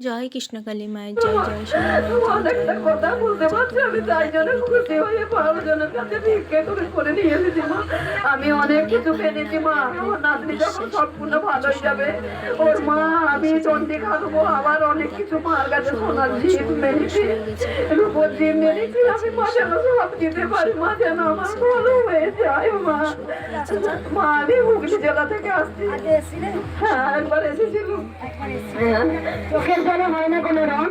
জয় কৃষ্ণকালী মায়ের জয় জয় কথা বলতে পারছি? আমি তাই জন্য খুশি হয়ে পাঁচজনের কাছে ভিক্ষে করে করে নিয়ে এসেছি মা। আমি অনেক কিছু পেরেছি মা। আমার নাতনি যখন সম্পূর্ণ ভালো হয়ে যাবে ওর মা আমি চন্ডি খাব আবার অনেক কিছু মার কাছে সোনার জিপ মেরেছি। রূপর জিপ মেরেছি আমি মা যেন সব দিতে পারি মা যেন আমার ভালো হয়ে যায় মা। মা আমি হুগলি জেলা থেকে আসছি। হ্যাঁ একবার এসেছিলাম হ্যাঁ চোখের জলে হয় না কোনো রং?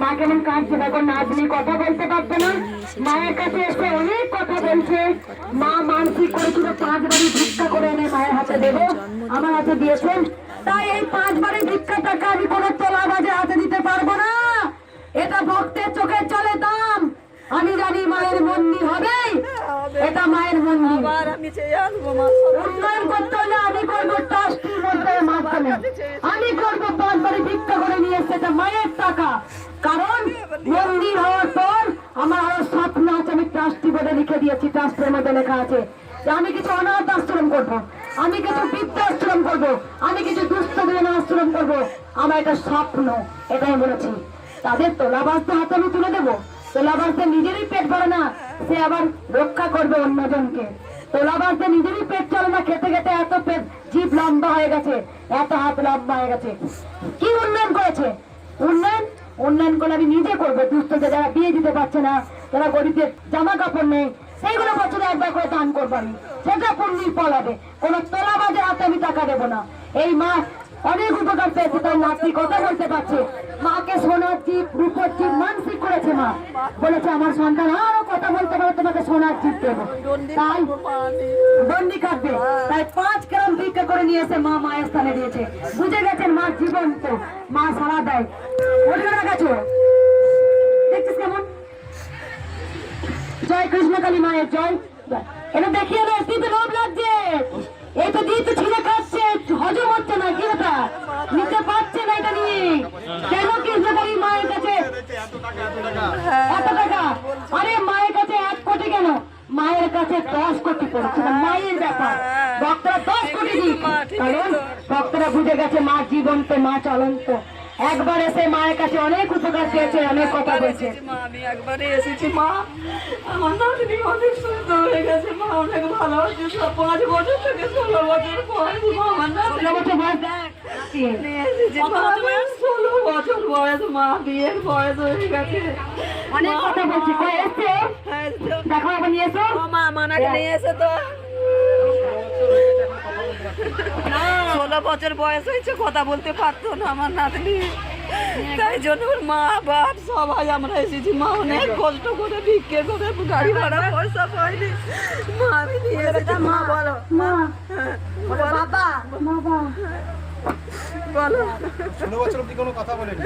মা কেমন কাঁদছে দেখো নাতনি কথা বলতে পারছে না। মায়ের কাছে এসে অনেক কথা বলছে। মা মানসিক করেছিল পাঁচ বাড়ি ভিক্ষা করে এনে মায়ের হাতে দেবো। আমার হাতে দিয়েছেন। তাই এই পাঁচ বাড়ি ভিক্ষা টাকা আমি কোনো তোলা বাজে হাতে দিতে পারব না। এটা ভক্তের চোখের জলে দাম। আমি জানি মায়ের মন্দির হবেই এটা মায়ের মন্দির। উন্নয়ন করতে হলে আমি করব ট্রাস্টির মধ্যে মাধ্যমে। আমি করব পাঁচ বাড়ি ভিক্ষা করে নিয়ে এসছে এটা মায়ের টাকা। কারণ মন্দির হওয়ার পর আমার আরও স্বপ্ন আছে আমি ট্রাস্টি বোর্ডে লিখে দিয়েছি ট্রাস্টের মধ্যে লেখা আছে আমি কিছু অনাথ আশ্রম করব। আমি কিছু বৃদ্ধাশ্রম করব, আমি কিছু দুস্থ আশ্রম করব। আমার এটা স্বপ্ন, এটাই বলেছি। তাদের তোলা বাস্তা হাতে আমি তুলে দেবো। তোলা বাস্তা নিজেরই পেট ভরে না, সে আবার রক্ষা করবে অন্যজনকে। তোলা বাস্তা নিজেরই পেট চলে না, খেতে খেতে এত পেট জিভ লম্বা হয়ে গেছে, এত হাত লম্বা হয়ে গেছে। কি উন্নয়ন করেছে? উন্নয়ন? উন্নয়ন করে আমি নিজে করব। দুস্থদের যারা বিয়ে দিতে পারছে না, যারা গরিবদের জামা কাপড় নেই সেইগুলো বছরে একবার করে দান করব আমি সেটা পুণ্যির ফল হবে। কোনো তোলা বাজে হাতে আমি টাকা দেবো না। এই মা অনেক উপকার পেয়েছে তাই নাতি কথা বলতে পারছে। মাকে সোনার জিপ, রূপর জিপ, মানসিক করেছে মা। বলেছে, আমার সন্তান আরও কথা বলতে পারে, তোমাকে সোনার জিপ দেবো। তাই বন্দি কাটবে তাই পাঁচ গ্রাম ভিক্ষা করে নিয়ে এসে মা মায়ের স্থানে দিয়েছে। বুঝে গেছেন মা জীবন্ত, মা সারা দেয়। না গেছো কৃষ্ণকালী মায়ের জয়। এটা দেখিয়ে না দিতে লোভ লাগছে। এই তো দিতে ছিঁড়ে খাচ্ছে, হজম হচ্ছে না, কি এটা নিতে পারছে না এটা নিয়ে। কেন কৃষ্ণকালী মায়ের কাছে এত টাকা? আরে মায়ের কাছে এক কোটি কেন? মায়ের কাছে দশ কোটি পড়ছে মায়ের ব্যাপার। ভক্তরা দশ কোটি দিক। কারণ ভক্তরা বুঝে গেছে মা জীবন্ত মা চলন্ত। একবার এসে মায়ের কাছে অনেক উপকার পেয়েছে অনেক কথা বলছে। মা আমি একবারে এসেছি মা। আমার নাতনি অনেক সুন্দর হয়ে গেছে মা অনেক ভালো পাঁচ বছর থেকে ষোলো বছর বয়স মা আমার নাতনি। বছর বয়স? দেখ এসেছি ষোলো বছর বয়স মা বিয়ের বয়স হয়ে গেছে। অনেক কথা বলছি। কই এসছে? দেখো আবার নিয়ে এসো? মা মানাকে নিয়ে এসে তো। ষোলো বছর বয়স হয়েছে কথা বলতে পারতো না আমার নাতনি। তাই জন্য ওর মা বাপ সবাই আমরা এসেছি। মা অনেক কষ্ট করে ভিক্ষে করে গাড়ি ভাড়া পয়সা পাইনি মা আমি নিয়ে এসেছি। মা। বলো। মা। হ্যাঁ, বাবা বাবা। বলো। ষোলো বছর অব্দি কোনো কথা বলেনি?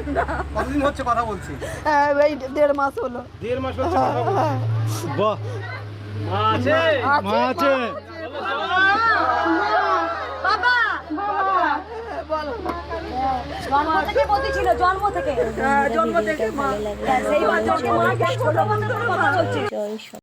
কতদিন হচ্ছে কথা বলছি? হ্যাঁ এই দেড় মাস হলো। দেড় মাস হচ্ছে কথা বাহ। মা আছে? মা আছে জন্ম থেকে পতি ছিল জন্ম থেকে জন্ম থেকে মা। সেই বাচ্চাকে মা ছোট বাচ্চা কথা বলছে।